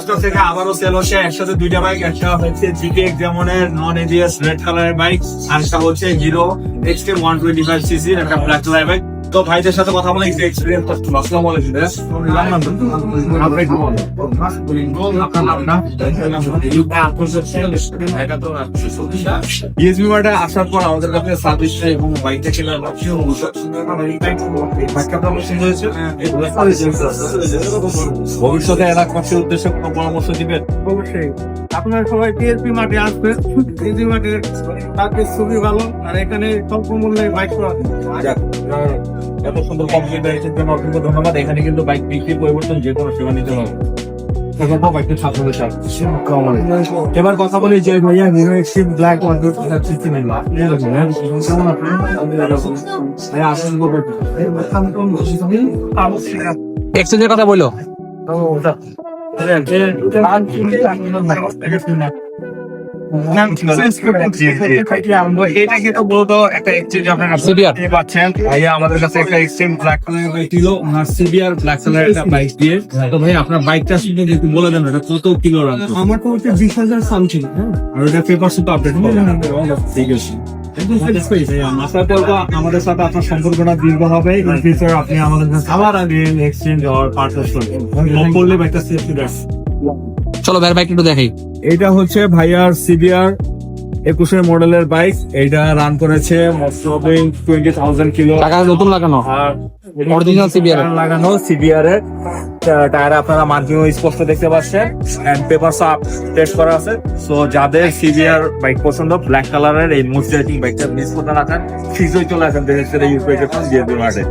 Store থেকে sell হচ্ছে। একসাথে দুইটা বাইক একটা হচ্ছে নন এডিএস রেড বাইক আর একটা হচ্ছে Hero Xtreme one twenty five CC একটা ব্ল্যাক কালার বাইক তো ভাইদের সাথে কথা বলে এক্সপিরিয়েন্স আসসালামু আলাইকুম। ইএসবি মার্টে আসার পর আমাদের কাছে সার্ভিস এবং বাইকটা কেনার ভবিষ্যতে এলাকাবাসীর উদ্দেশ্যে কোনো পরামর্শ দিবেন অবশ্যই। আপনারা সবাই টিএসপি মাঠে আসবেন। টিএসপি মাঠে সার্ভিস খুবই ভালো আর এখানে স্বল্প মূল্যে বাইক পাওয়া যায়। এত সুন্দর কমপ্লিট বাইকের জন্য অসংখ্য ধন্যবাদ। এখানে কিন্তু বাইক বিক্রির পরিবর্তন যে কোনো সেবা নিতে পারব এবার কথা বলি যে ভাইয়া Hero Xtreme black one two sixty nine ভাইয়া আসেন এক্সচেঞ্জের কথা বলো এটা আমাদের একটা একটা একটু সাথে আপনার সম্পর্কটা দীর্ঘ হবে আপনি আমাদের আবার আসবেন এক্সচেঞ্জ আর পার্টনার করলে সেফটি চলো ভাইয়ের বাইক একটু দেখাই। এটা হচ্ছে ভাইয়ার সিবিআর একুশের মডেলের বাইক এটা রান করেছে টোয়েন্টি থাউজেন্ড কিলো টাকা নতুন লাগানো? আর Original CBR লাগানো সিবিআর এর। টায়ার আপনারা মার্কিংও স্পষ্ট দেখতে পাচ্ছেন। এন্ড পেপার আপ টেস্ট করা আছে। সো যাদের সিবিআর বাইক পছন্দ ব্ল্যাক কালারের এই মোস্ট রাইটিং বাইকটা মিস করতে না চান শীঘ্রই চলে আসেন। ইউজ করে দিয়ে মাঠে।